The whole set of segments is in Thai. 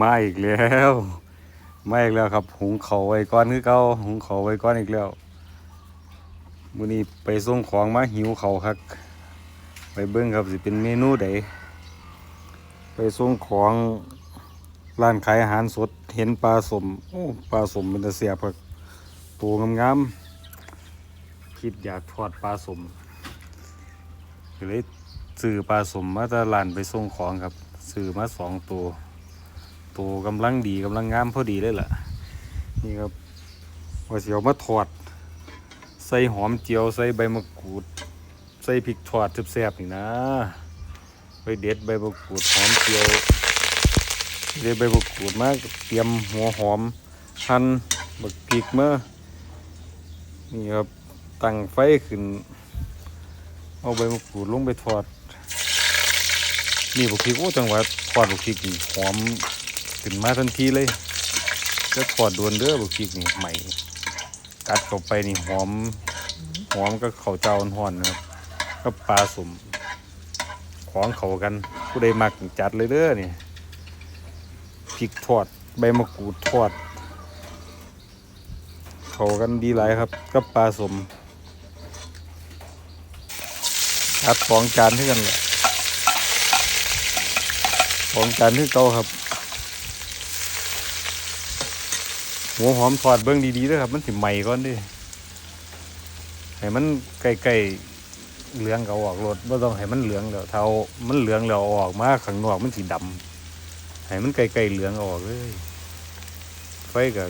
มาอีกแล้วมาอีกแล้วครับหุงเขาไว้ก่อนคือเก่าหุงเขาไว้ก่อนอีกแล้วมื้อนี้ไปส่งของมาหิวเขาครับไปเบิ่งครับสิเป็นเมนูใดไปส่งของร้านขายอาหารสดเห็นปลาสมโอ้ปลาสมเป็นตะเสียบครับตัวงามๆคิดอยากทอดปลาสมก็เลยซื้อปลาสมมาจากร้านไปส่งของครับซื้อมาสองตัว ตัวกำลังดีกำลังงามพอดีเลยล่ะ นี่ครับว่าสิเอามาถอด ใส่หอมเจียวใส่ใบมะกรูด ใส่พริกทอดแซ่บๆนี่นะไปเด็ดใบมะกรูดหอมเจียวเด็ดใบมะกรูดมากเตรียมหัวหอมหั่นบักพริกมานี่ครับตั้งไฟขึ้น เอาใบมะกรูดลงไปทอดนี่บักพริกโอ้จังหวะทอดบักพริกหอม ขึ้นมาทันทีเลยจะทอดดวนเด้อบักพริกนี่ใหม่ กัดเข้าไปนี่หอม หอมก็เข้าเจ้าห่อนๆนะครับก็ปลาสมของเขากัน ผู้ใดมักจัดเลยเด้อนี่พริกทอดใบมะกรูดทอด เขากันดีหลายครับ กับปลาสมจัดสองจานเท่ากันแหละของจานที่เก่าครับ หัวหอมทอดเบิ้งดีๆด้วยครับ มันสิใหม่ก่อนดิให้มันใกล้ๆเหลืองก็ออกรถไม่ต้องให้มันเหลืองแล้วเท่ามันเหลืองแล้วอาออกมาข้างนอกมันสีดำให้มันใกล้ๆเหลืองออกเลยไฟกับ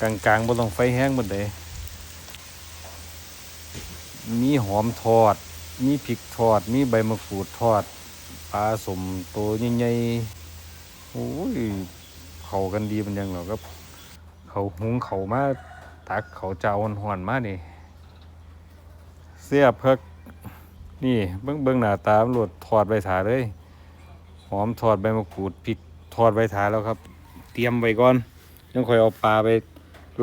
กลางๆไม่ต้องไฟแห้งหมดเลยมีหอมทอด มีพริกทอด มีใบมะกรูดทอดปลาสมตัวใหญ่ๆโอ้ยเขากันดีมันยังหรอครับ เขาหุงเขามาตักเขาเจ้าห่อนมานี่ เสียบเพิกนี่เบิ้งเบิ้งหน้าตาตำรวจถอดใบถาเลย หอมถอดใบมะกรูดพริกถอดใบถาแล้วครับ เตรียมไว้ก่อนยังค่อยเอาปลาไป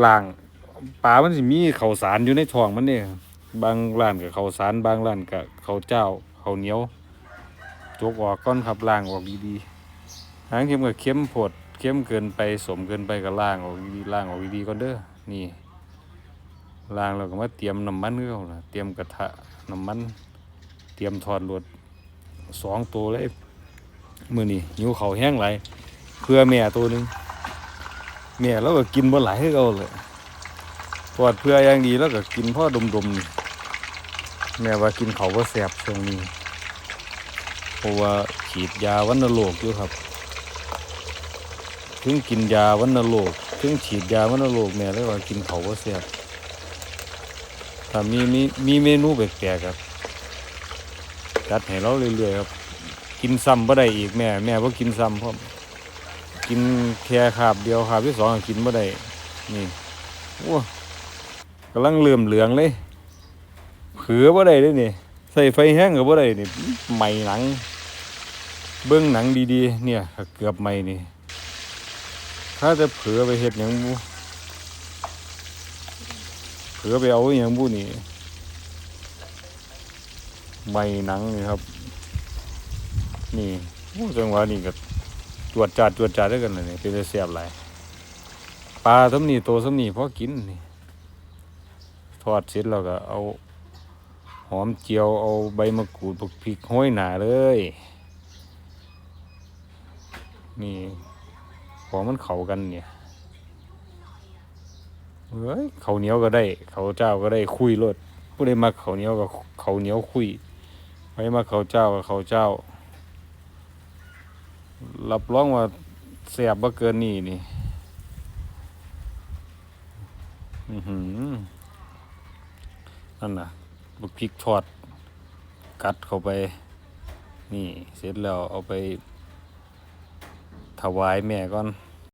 ล้างปลามันสิมีเขาสารอยู่ในท้องมันเนี่ยบางร้านกับเขาสารบางร้านกับเขาเจ้าเขาเหนียวจกออกก้อนครับล้างออกดีๆหางเข็มกับเข้มโพด เข้มเกินไปสมเกินไปก็ล้างออกดีล้างออกดีก่อนเด้อนี่ล้างแล้วก็มาเตรียมน้ำมันก็ล่ะเตรียมกระทะน้ำมันเตรียมทอดรวดสองตัวเลยมือนี่หิวเขาแห้งไหลเพื่อแม่ตัวหนึงแม่แล้วก็กินบ่หลายให้เราเลยทอดเพื่ออย่างดีแล้วก็กินพ่อดมๆแม่ว่ากินเขาวก็แสบช่วงนี้เพราะว่าฉีดยาวัณโรคอยู่ครับ ถึงกินยาวัณโรคถึงฉีดยาวัณโรคเนี่เลยว่ากินเขาก็เสียบถ้ามีมีมีเมนูแปลกๆครับจัดให้เราเรื่อยๆครับ กินซ้ำบ่ได้อีกแม่ แม่บ่กินซ้ำเพราะกินแค่คาบเดียวคาบที่สองกินบ่ได้นี่โอ้กำลังเลื่อมเหลืองเลยเผือบ่ได้เลยนี่ใส่ไฟแห้งกับว่าไรนี่ใหม่หนัง เบื้องหนังดีๆ เนี่ย เกือบใหม่นี่ ถ้าจะเผือไปเห็ดยังบูเผือไปเอาอย่างบูนี่ใหม่หนังนี่ครับ นี่จังหวะนี่ก็จวดจัดจวดจัดด้วยกันเลยนี่เป็นเสียบหลปลาสำนีโตสำนีพอกินนี่ทอดเสร็จแล้วก็เอาหอมเจียวเอาใบมะกรูดพวกพริกห้อยหนาเลย นี่ ของมันเข้ากันเนี่ยเฮ้ยเขาเหนียวก็ได้ เขาเจ้าก็ได้คุยรดผู้ใดมาเขาเหนียวก็เขาเหนียวคุยไปมาเขาเจ้าก็เขาเจ้า รับรองว่าแสบบ่เกินนี่นี่อือหือนั่นน่ะบักพริกทอดกัดเข้าไป นี่เสร็จแล้วเอาไป ถวายแม่ก่อน